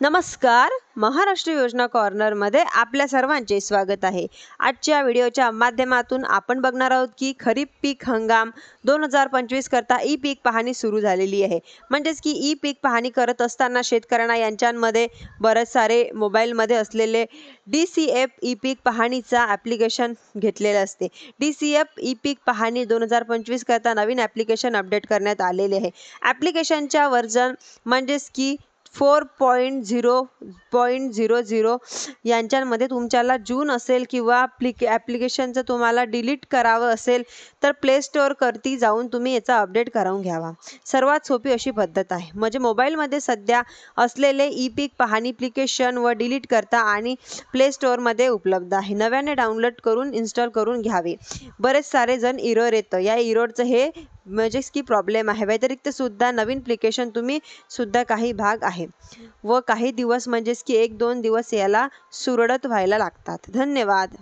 नमस्कार. महाराष्ट्र योजना कॉर्नरमध्ये आपल्या सर्वांचे स्वागत आहे. आजच्या व्हिडिओच्या माध्यमातून आपण बघणार आहोत की खरीप पीक हंगाम दोन हजार पंचवीस करता ई पीक पाहणी सुरू झालेली आहे. म्हणजेच की ई पीक पाहणी करत असताना शेतकऱ्यांना यांच्यामध्ये बरेच सारे मोबाईलमध्ये असलेले डी सी एफ ई पीक पाहणीचा ॲप्लिकेशन घेतलेलं असते. डी सी एफ ई पीक पाहणी दोन हजार पंचवीस करता नवीन ॲप्लिकेशन अपडेट करण्यात आलेले आहे. ॲप्लिकेशनच्या वर्जन म्हणजेच की four point zero point zero zero यांच्यामध्ये तुमच्याला जून असेल किंवा प्लिके ॲप्लिकेशनचं तुम्हाला डिलीट करावं असेल तर प्ले स्टोअरवरती जाऊन तुम्ही याचा अपडेट करून घ्यावा. सर्वात सोपी अशी पद्धत आहे. म्हणजे मोबाईलमध्ये सध्या असलेले ई पीक पाहणी ॲप्लिकेशन व डिलीट करता आणि प्ले स्टोअरमध्ये उपलब्ध आहे. नव्याने डाउनलोड करून इन्स्टॉल करून घ्यावे. बरेच सारे जण इरोर येतं. या इरोडचं हे म्हणजेच की प्रॉब्लेम आहे. व्यतिरिक्त सुद्धा नवीन प्लिकेशन तुम्ही सुद्धा काही भाग आहे. व काही दिवस म्हणजेच की एक दोन दिवस याला सुरळत व्हायला लागतात. धन्यवाद.